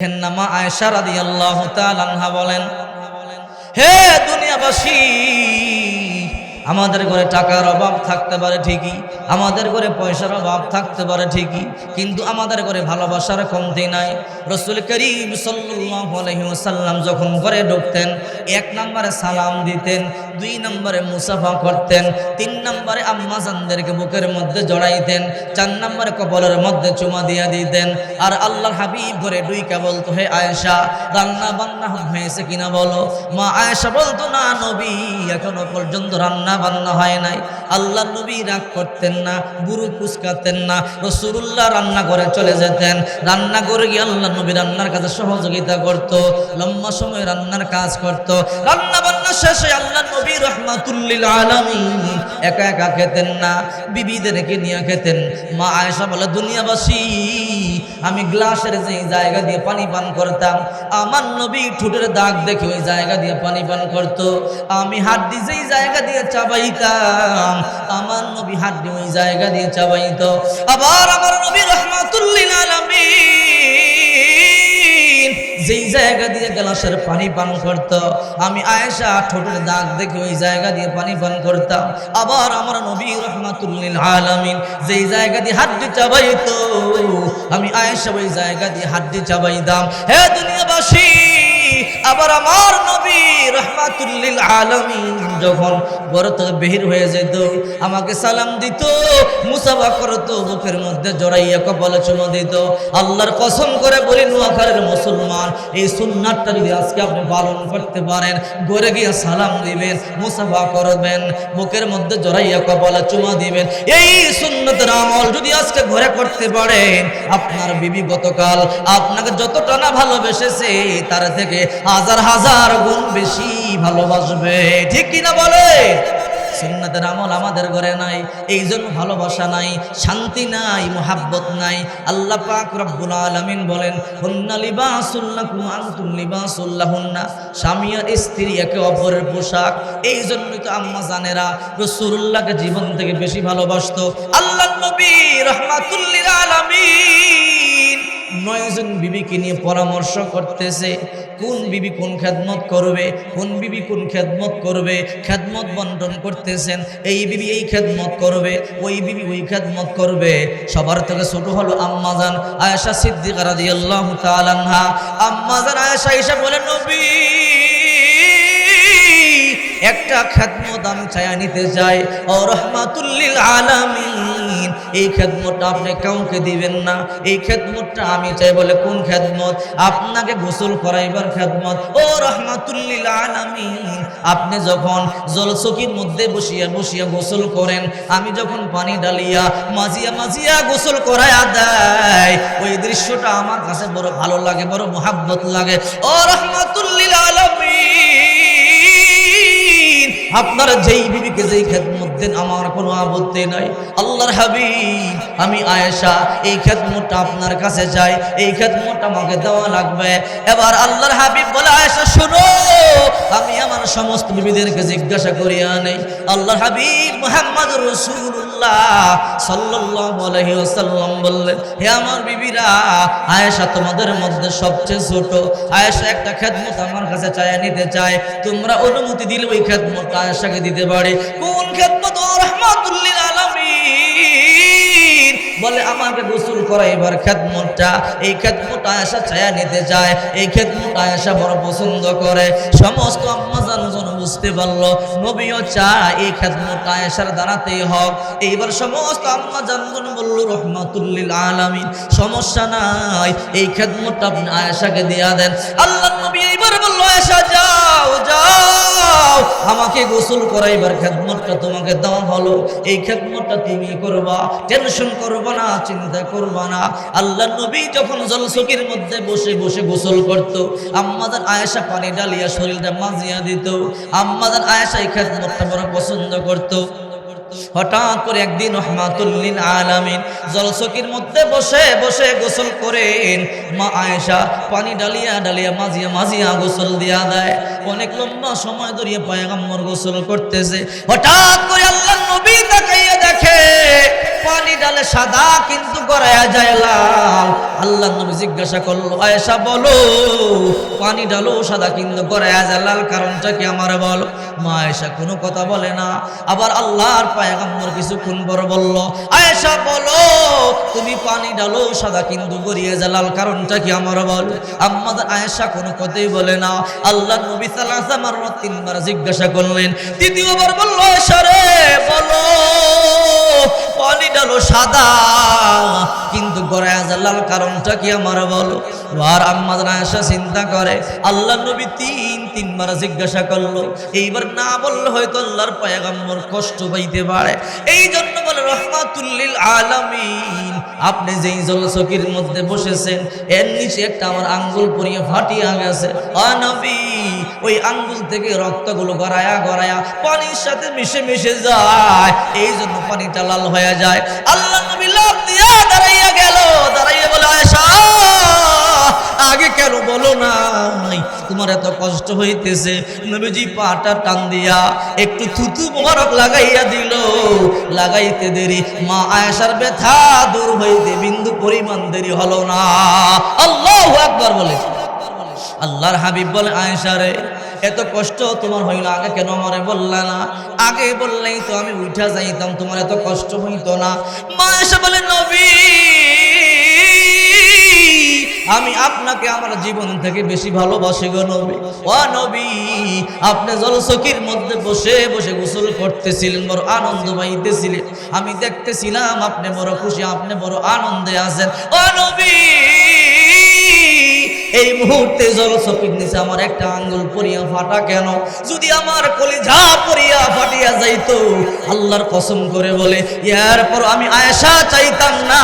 দেখেন না মা আয়েশা রাদিয়াল্লাহু তাআলা বলেন হে দুনিয়াবাসী আমাদের ঘরে টাকার অভাব থাকতে পারে ঠিকই, আমাদের ঘরে পয়সার অভাব থাকতে পারে ঠিকই, কিন্তু আমাদের ঘরে ভালোবাসার কমতি নাই। রসুল করিম ওয়াসাল্লাম যখন ঘরে ঢুকতেন, এক নম্বরে সালাম দিতেন, দুই নম্বরে মুসাফা করতেন, তিন নম্বরে আম্মাজানদেরকে বুকের মধ্যে জড়াইতেন, চার নম্বরে কবলের মধ্যে চুমা দিয়া দিতেন। আর আল্লাহর হাবিব ঘরে ডুইকা বলতো, হে আয়েশা রান্না বান্না হয়েছে কিনা বলো? মা আয়েশা বলতো, না নবী, এখনও পর্যন্ত রান্না বান্না হয় নাই। আল্লাহ নবী রাগ করতেন না বুড়ো কুচকাতেন না রসুল্লাহ রান্না করে চলে যেতেন। রান্না করে গিয়ে আল্লাহ নবী রান্নার কাজে সহযোগিতা করত, লম্বা সময় রান্নার কাজ করত। রান্না বান্না শেষে আল্লাহ নবী রহমাতুল্লিল আলামিন একা একা খেতেন না, বিবিদেরকে নিয়ে খেতেন। মা আয়েশা বলে, দুনিয়াবাসী, আমি গ্লাসের যে জায়গা দিয়ে পানি পান করতাম, আমার নবী ঠোঁটের দাগ দেখে ওই জায়গা দিয়ে পানি পান করত। আমি হাড্ডি যেই জায়গা দিয়ে চাবাইতাম। আমার নবী ওই জায়গা দিয়ে চাবাইত। আবার আমার নবী রহমাতুল্লিল আলামিন যেই জায়গা দিয়ে গ্লাসের পানি পান করত, আমি আয়েশা ঠোঁটের দাগ দেখে ওই জায়গা দিয়ে পানি পান করতাম। আবার আমার নবী রহমাতুল্লিল আলামিন যেই জায়গা দিয়ে হাড্ডি চাবাইতো, আমি আয়েশা ওই জায়গা দিয়ে হাড্ডি চাবাইতাম। হে দুনিয়াবাসী আবার আমার নবী রহমাতুল্লিল আলামিন যখন ঘর থেকে হয়ে যেত, আমাকে সালাম দিত, মুসাফা করতো, বুকের মধ্যে জড়াইয়া কপালে চুমো দিত। আল্লাহর কসম করে বলি নোয়াখারের মুসলমান, এই সুন্নাতটা যদি আজকে আপনি পালন করতে পারেন, ঘরে গিয়ে সালাম দিবেন, মুসাফা করবেন, বুকের মধ্যে জড়াইয়া কপালে চুমা দিবেন। এই সুন্নতের আমল যদি আজকে ঘরে করতে পারেন, আপনার বিবি গতকাল আপনাকে যতটা না ভালোবেসেছে, তার থেকে হাজার হাজার গুণ বেশি ভালোবাসবে। ঠিক কিনা বলে? সুন্নাতের আমল আমাদের ঘরে নাই, এই জন্য ভালোবাসা নাই, শান্তি নাই, মোহাব্বত নাই। আল্লাহ পাক রব্বুল আলামিন বলেন, হুন্না লিবাসুল্লাকুম আনতুম লিবাসুল্লাহুন্না স্বামী আর স্ত্রী একে অপরের পোশাক, এই জন্যই তো আম্মা জানেরা রাসূলুল্লাহকে জীবন থেকে বেশি ভালোবাসতো। আল্লাহ নবী রাহমাতুল্লিল আলামিন নয়জন বিবিকে নিয়ে পরামর্শ করতেছে, কোন বিবি কোন খেদমত করবে, কোন বিবি কোন খেদমত করবে, খেদমত বন্টন করতেছেন, এই বিবি এই খেদমত করবে, ওই বিবি ওই খেদমত করবে। সবার থেকে ছোট হলো আম্মাজান আয়েশা সিদ্দিকা রাদিয়াল্লাহু তাআলা আনহা। আম্মাজান আয়েশা এসে বলে, নবী, একটা খেদমত আমি চায়া নিতে চাই। ও রহমাতুল্লিল আলামিন। এই খেদমতটা আপনি কাউকে দিবেন না। এই খেদমতটা আমি চাই বলে কোন খেদমত? আপনাকে গোসল করাইবার খেদমত। ও রহমাতুল্লিল আলামিন, আপনি যখন জলসকির মধ্যে বসিয়া বসিয়া গোসল করেন, আমি যখন পানি ডালিয়া মাজিয়া মাজিয়া গোসল করাইয়া দেয়, ওই দৃশ্যটা আমার কাছে বড় ভালো লাগে, বড় মোহাব্বত লাগে। ও রহমাতুল্লিল আলামিন আপনারা যেই বিবিকে যেই খেদমত দেন, আমার কোনো আপত্তি নাই। আল্লাহর হাবিব, আমি আয়েশা, এই খেদমতটা আপনার কাছে চাই, এই খেদমতটা আমাকে দেওয়া লাগবে। এবার আল্লাহর হাবিব বলে, আয়েশা, শুনো। আমি আমার সমস্ত বিবিদেরকে জিজ্ঞাসা করিয়া নেই, আল্লাহ হাবিব মোহাম্মদ রসুল্লাহ সাল্লি সাল্লাম বললেন, হে আমার বিবিরা, আয়েশা তোমাদের মধ্যে সবচেয়ে ছোট। আয়েশা একটা খেদমত আমার কাছে চায়, নিতে চায়। তোমরা অনুমতি দিলে ওই খেদমত আয়েশাকে দিতে পারে। কোন খেদমত বলে আমাকে গোসল করা এবার খেদমতটা, এই খেদমত আয়েশা চায়া নিতে চায় এই খেদমত আয়েশা বড় পছন্দ করে। সমস্ত আম্মা জানজন বুঝতে পারল, নবীও চায় এই খেদমত আয়েশার দাঁড়াতেই হোক। এইবার সমস্ত আম্মা জানজন বলল, রহমাতুল্লিল আলামিন, সমস্যা নাই, এই খেদমতটা আপনি আয়েশাকে দিয়া দেন। আল্লাহ নবী এইবার আয়েশা যাও যাও। আমাকে গোসল করাইবার খেদমতটা তোমাকে দেওয়া ভালো। এই খেদমতটা তুমি করবা টেনশন করবা না, চিন্তা করবা না। আল্লাহ নবী যখন জলসকির মধ্যে বসে বসে গোসল করত, আম্মাদের আয়েশা পানি ডালিয়া শরীরটা মাজিয়া দিত। আম্মাদের আয়েশা এই খেদমতটা বড় পছন্দ করতো। হঠাৎ করে একদিন রহমাতুল্লিন আলামিন জলসকির মধ্যে বসে বসে গোসল করেন। মা আয়েশা পানি ডালিয়া ডালিয়া মাঝিয়া মাঝিয়া গোসল দিয়া দেয়। অনেক লম্বা সময় ধরিয়ে পায়গাম্বর গোসল করতেছে। হঠাৎ করে আল্লাহ নবী তাকাইয়া দেখে, পানি ডালে সাদা কিন্তু গড়ায়া যায় লাল। আল্লাহ নবী জিজ্ঞাসা করল, আয়েশা, বলো, পানি ডালো সাদা কিন্তু গড়ায়া যায় লাল কারণটা কি আমার বলো? মা আয়েশা কোনো কথা বলে না। আবার আল্লাহর পায়গাম্বর কিছুক্ষণ পর বলল, আয়েশা, বলো, তুমি পানি ডালো সাদা কিন্তু গড়িয়ে যায় লাল কারণটা কি আমার বলো? আমাদের আয়েশা কোনো কথাই বলে না। আল্লাহ নবী ওয়াসাল্লাম তিনবার জিজ্ঞাসা করলেন, তৃতীয়বার বলল, আয়েশা রে, বলো, পানি ডালো সাদা কিন্তু গড়ায় লাল কারণটা কি আমার বলো? আর আম্মাদ আয়সা চিন্তা করে, আল্লাহ নবী তিন, তিনবার জিজ্ঞাসা করল। এইবার না বললে হয়তো আল্লাহর পায়গাম্বর কষ্ট পাইতে পারে। এই জন্য রহমাতুল্লিল আলামিন। আপনি যেই জলচকির মধ্যে বসেছেন, এর নিচে একটা আমার আঙ্গুল পরিয়ে ফাটিয়া গেছে ওই আঙ্গুল থেকে রক্তগুলো গড়ায়া গড়ায়া পানির সাথে মিশে মিশে যায়। এই জন্য পানিটা লাল হয়ে যায়। আল্লাহ নবী লাভ দাঁড়াইয়া গেল। দাঁড়াইয়া বলে, আয়েশা আগে কেন বলো না নাই? তোমার এত কষ্ট হইতেছে। নবীজি পাটা টান দিয়া একটু থুতু মোবারক লাগাইয়া দিল। লাগাইতে দেরি। মা আয়েশার ব্যথা দূর হইতে বিন্দু পরিমাণ দেরি হলো না। আল্লাহ একবার বলে। আল্লাহর হাবিব বলে, আয়েশা রে, এত কষ্ট তোমার হইল আগে কেন আমারে বললা না? আগে বললেই তো আমি উঠা যাইতাম, তোমার এত কষ্ট হইতো না। মা আয়েশা বলে, নবী আমি আপনাকে আমার জীবন থেকে বেশি ভালোবাসি গো নবী। ও নবী, আপনি জলসকির মধ্যে বসে বসে গোসল করতেছিলেন, বড় আনন্দ পাইতেছিলেন। আমি দেখতেছিলাম আপনি বড় খুশি, আপনি বড় আনন্দে আছেন। ও নবী, এই মুহূর্তে জলচকির নিচে আমার একটা আঙ্গুল পরিয়া ফাটা কেন? যদি আমার কলিজা পরিয়া ফাটিয়া যাইতো, আল্লাহর কসম করে বলে, ইয়ার পর আমি আয়েশা চাইতাম না।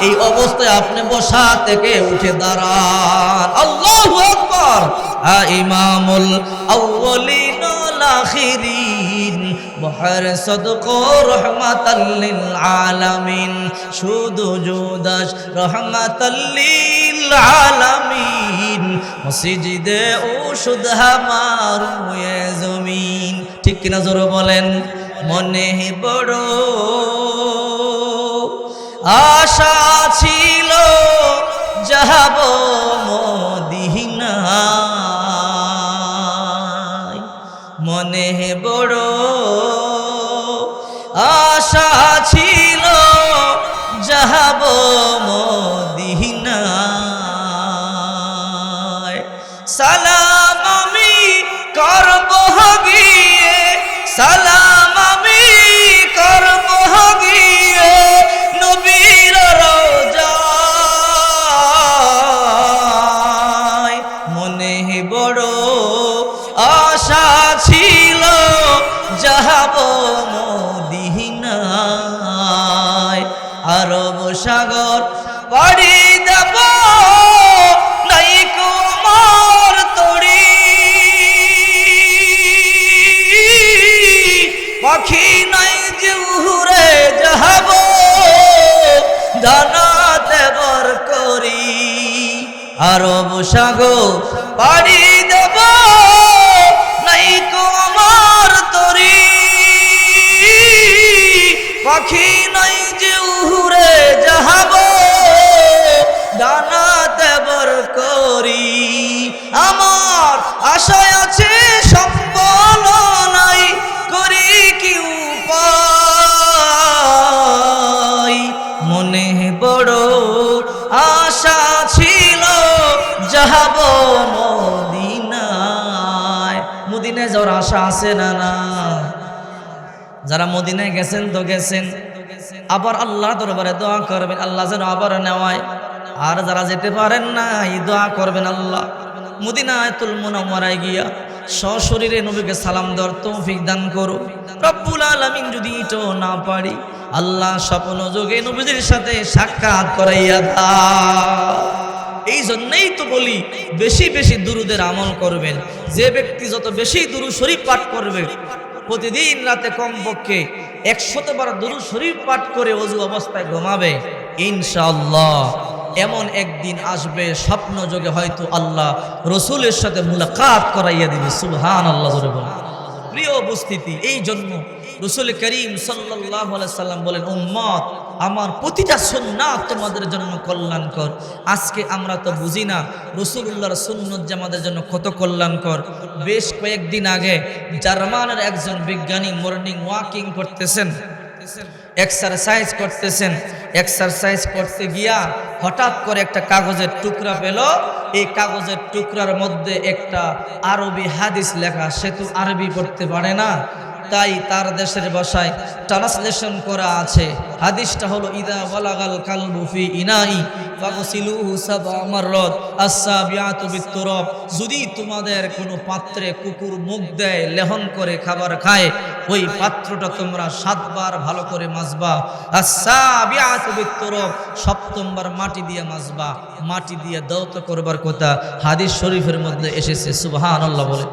এই অবস্থায় আপনি বসা থেকে উঠে দাঁড়ান। আল্লাহু আকবার। আ ইমামুল আউয়ালিন আখিরিন। বহর সদক রহমাতাল্লিল আলামিন। শুধু জুদাস রহমাতাল্লিল আলামিন। মসজিদে ওষুধ হামার হুয়ে জমিন। ঠিক কিনা জোর বলেন? মনে বড় আশা ছিল যাব মদিনায় আরব সাগর পাড়ি আশা আছে না না? যারা মদিনায় গেছেন তো গেছেন। আবার আল্লাহ দরবারে দোয়া করবেন, আল্লাহ যেন আবার নেওয়ায়। আর যারা যেতে পারেন না এই দোয়া করবেন আল্লাহ। মদিনায় তুল মুনাম্মারায় গিয়া সশরীরে নবীকে সালাম দেওয়ার তৌফিক দান করো। রব্বুল আলামিন যদি তো না পারি, আল্লাহ স্বপ্ন যোগে নবীদের সাথে সাক্ষাৎ করাইয়া দাও। এই জন্যই তো বলি, বেশি বেশি দুরুদের আমল করবেন। যে ব্যক্তি যত বেশি দুরু শরীফ পাঠ করবে, প্রতিদিন রাতে কমপক্ষে একশত বার দুরু শরীফ পাঠ করে অজু অবস্থায় ঘুমাবে, ইনশাআল্লাহ। এমন একদিন আসবে, স্বপ্ন যোগে হয়তো আল্লাহ রসুলের সাথে মুলাকাত করাইয়া দিবে সুবহান আল্লাহ প্রিয় উপস্থিতি, এই জন্য রসুল করিম সাল্লাহ সাল্লাম বলেন, উম্মত আমার প্রতিটা সুন্নাত তোমাদের জন্য কল্যাণকর। আজকে আমরা তো বুঝি না রসুল্লাহর সুন্নত যে আমাদের জন্য কত কল্যাণকর। বেশ কয়েকদিন আগে জার্মানের একজন বিজ্ঞানী মর্নিং ওয়াকিং করতেছেন, এক্সারসাইজ করতেছেন। এক্সারসাইজ করতে গিয়া হঠাৎ করে একটা কাগজের টুকরা পেল। এই কাগজের টুকরার মধ্যে একটা আরবি হাদিস লেখা, সে তো আরবি পড়তে পারে না। তাই তার দেশের ভাষায় ট্রান্সলেশন করা আছে। হাদিসটা হলো, ইদা ওয়ালাগাল কালবু ফি ইনাই ফাগসিলুহু সাবআ মাররাত আস-সাবিআতু যদি তোমাদের কোনো পাত্রে কুকুর মুখ দেয়, লেহন করে খাবার খায়, ওই পাত্রটা তোমরা সাতবার ভালো করে মাজবা। আস-সাবিআতু সপ্তমবার মাটি দিয়ে মাজবা। মাটি দিয়ে দৌত করবার কথা হাদিস শরীফের মধ্যে এসেছে, সুবহানাল্লাহ বলে।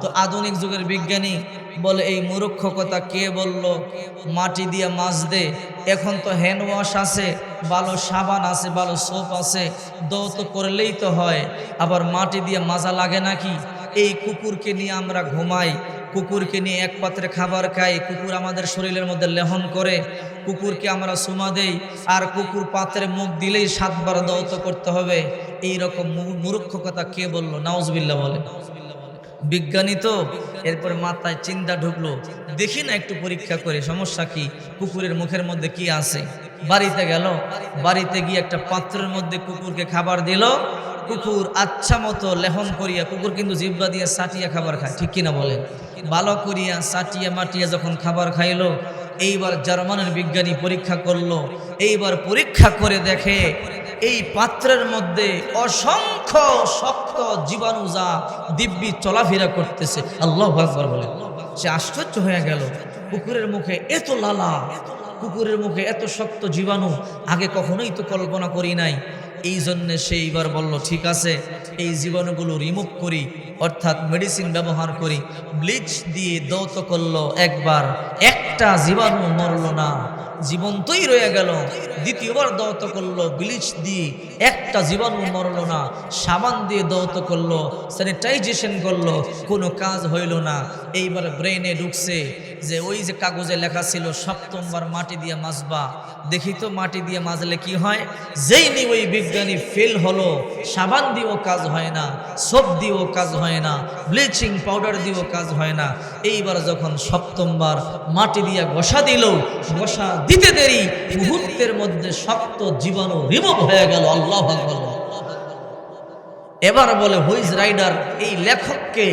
তো আধুনিক যুগের বিজ্ঞানী বলে, এই মূর্খ কথা কে বলল? মাটি দিয়ে মাছ দে। এখন তো হ্যান্ড ওয়াশ আছে, ভালো সাবান আছে, ভালো সোপ আছে দৌত করলেই তো হয়। আবার মাটি দিয়ে মাজা লাগে নাকি? এই কুকুরকে নিয়ে আমরা ঘুমাই। কুকুরকে নিয়ে এক পাত্রে খাবার খাই। কুকুর আমাদের শরীরের মধ্যে লেহন করে। কুকুরকে আমরা সুমা দেই। আর কুকুর পাত্রে মুখ দিলেই সাতবার দৌত করতে হবে। এই রকম মূর্খ কথা কে বলল? নাউজবিল্লা বলে। বিজ্ঞানী তো। এরপর মাথায় চিন্তা ঢুকলো, দেখি না একটু পরীক্ষা করে, সমস্যা কি? কুকুরের মুখের মধ্যে কি আছে? বাড়িতে গেল, বাড়িতে গিয়ে একটা পাত্রের মধ্যে কুকুরকে খাবার দিল। কুকুর আচ্ছা মতো লেহন করিয়া, কুকুর কিন্তু জিব্বা দিয়ে সাটিয়া খাবার খায়, ঠিক কিনা বলেন? ভালো করিয়া সাটিয়া মাটিয়া যখন খাবার খাইলো এইবার জার্মানের বিজ্ঞানী পরীক্ষা করল, এইবার পরীক্ষা করে দেখে এই পাত্রের মধ্যে অসংখ্য শক্ত জীবাণু যা দিব্যি চলাফেরা করতেছে। আল্লাহ আকবর বলে। সে আশ্চর্য হয়ে গেল। কুকুরের মুখে এত লালা, কুকুরের মুখে এত শক্ত জীবাণু, আগে কখনোই তো কল্পনা করি নাই। এই জন্যে সে এইবার বলল, ঠিক আছে, এই জীবাণুগুলো রিমুভ করি, অর্থাৎ মেডিসিন ব্যবহার করি। ব্লিচ দিয়ে দৌত করল, একবার একটা জীবাণু মরল না, জীবন্তই রয়ে গেল। দ্বিতীয়বার দৌত করল ব্লিচ দিয়ে একটা জীবাণু মরল না, সাবান দিয়ে দৌত করল স্যানিটাইজেশন করল, কোনো কাজ হইল না। এইবার ব্রেনে ঢুকছে যে ওই যে কাগজে লেখা ছিল, সপ্তমবার মাটি দিয়ে মাজবা। দেখি তো মাটি দিয়ে মাজলে কি হয়? যেই নি ওই বিজ্ঞানী ফেল হলো, সাবান দিয়েও কাজ হয় না, সোপ দিয়েও কাজ হয় না, ব্লিচিং পাউডার দিয়েও কাজ হয় না। এইবার যখন সপ্তমবার মাটি দিয়ে ঘষা দিল, ঘষা দিতে দেরি, মুহূর্তের মধ্যে শক্ত জীবাণু রিমুভ হয়ে গেল। আল্লাহ এবার বলে, হুইজ রাইডার, এই লেখককে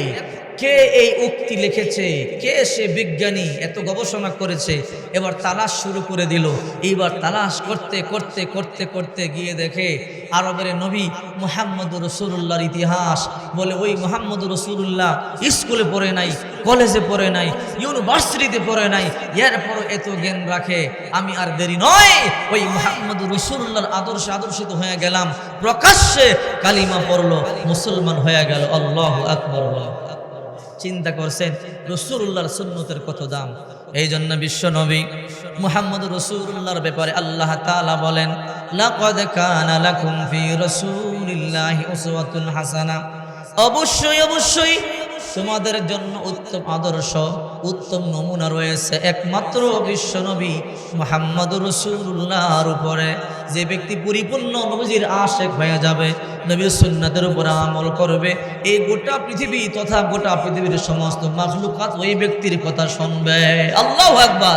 কে এই উক্তি লিখেছে? কে সে বিজ্ঞানী? এত গবেষণা করেছে। এবার তালাশ শুরু করে দিল। এইবার তালাশ করতে করতে করতে করতে গিয়ে দেখে আরবের নবী মোহাম্মদ রসুল্লাহর ইতিহাস বলে, ওই মোহাম্মদ রসুল্লাহ স্কুলে পড়ে নাই, কলেজে পড়ে নাই, ইউনিভার্সিটিতে পড়ে নাই। এরপর এত জ্ঞান রাখে। আমি আর দেরি নয়। ওই মোহাম্মদ রসুল্লাহর আদর্শে আদর্শিত হয়ে গেলাম। প্রকাশ্যে কালিমা পড়ল, মুসলমান হয়ে গেল। আল্লাহ আকবর। চিন্তা করছেন, রসুল্লাহর সুন্নতের কত দাম? এই জন্য বিশ্ব নবী মুহাম্মদ রসুল্লাহর ব্যাপারে আল্লাহ তাআলা বলেন, লাকাদ কানা লাকুম ফি রাসূলিল্লাহি উসওয়াতুন হাসানা। অবশ্যই অবশ্যই তোমাদের জন্য উত্তম আদর্শ, উত্তম নমুনা রয়েছে একমাত্র বিশ্বনবী মোহাম্মদ রসুল্লাহর উপরে। যে ব্যক্তি পরিপূর্ণ নবীজির আশেক হয়ে যাবে নবীর সুন্নাতের উপর আমল করবে। এই গোটা পৃথিবী তথা গোটা পৃথিবীর সমস্ত মাখলুকাত ওই ব্যক্তির কথা শুনবে। আল্লাহ একবার